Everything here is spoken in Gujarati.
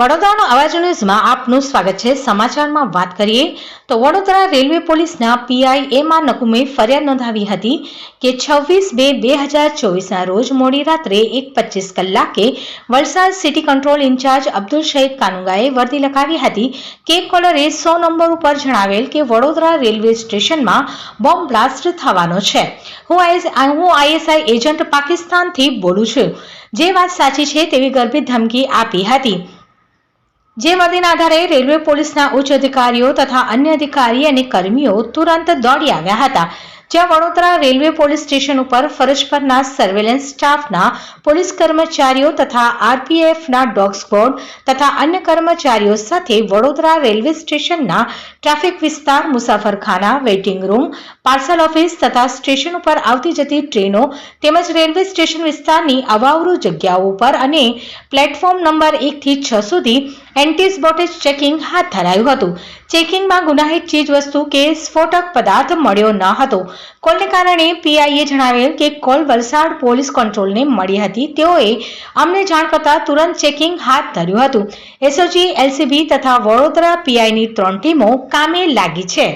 વડોદરાનો અવાજ ન્યૂઝમાં આપનું સ્વાગત છે. સમાચારમાં વાત કરીએ તો વડોદરા રેલવે પોલીસના પીઆઈ એમાં નકુમે ફરિયાદ નોંધાવી હતી કે છવ્વીસ બે બે હજાર ચોવીસના રોજ મોડી રાત્રે એક પચીસ કલાકે Valsad city control incharge Abdul Shahid કાનુગાએ વર્દી લખાવી હતી કે કોલરે સો નંબર ઉપર જણાવેલ કે વડોદરા રેલવે સ્ટેશનમાં બોમ્બ બ્લાસ્ટ થવાનો છે. હું આઈએસ હું આઈએસઆઈ એજન્ટ પાકિસ્તાનથી બોલું છું. જે વાત સાચી છે તેવી ગર્ભિત ધમકી આપી હતી. જે વર્દીના આધારે રેલવે પોલીસના ઉચ્ચ અધિકારીઓ તથા અન્ય અધિકારી અને કર્મીઓ તુરંત દોડી આવ્યા હતા. જ્યાં વડોદરા રેલવે પોલીસ સ્ટેશન ઉપર ફરજ પરના સર્વેલન્સ સ્ટાફના પોલીસ કર્મચારીઓ તથા આરપીએફના ડોગ સ્ક્વોડ તથા અન્ય કર્મચારીઓ સાથે વડોદરા રેલવે સ્ટેશનના ટ્રાફિક વિસ્તાર મુસાફરખાના વેઇટિંગ રૂમ પાર્સલ ઓફિસ તથા સ્ટેશન ઉપર આવતી જતી ટ્રેનો તેમજ રેલવે સ્ટેશન વિસ્તારની અવાવરૂ જગ્યાઓ ઉપર અને પ્લેટફોર્મ નંબર એકથી છ સુધી એન્ટી સ્પોટેજ ચેકિંગ હાથ ધરાયું હતું. ચેકિંગમાં ગુનાહિત ચીજવસ્તુ કે સ્ફોટક પદાર્થ મળ્યો ન હતો. કોલને કારણે પીઆઈએ જણાવેલ કે કોલ વલસાડ પોલીસ કંટ્રોલને મળી હતી. તેઓએ અમને જાણ કરતા તુરંત ચેકિંગ હાથ ધર્યું હતું. એસઓજી એલસીબી તથા વડોદરા પીઆઈની ત્રણ ટીમો કામે લાગી છે.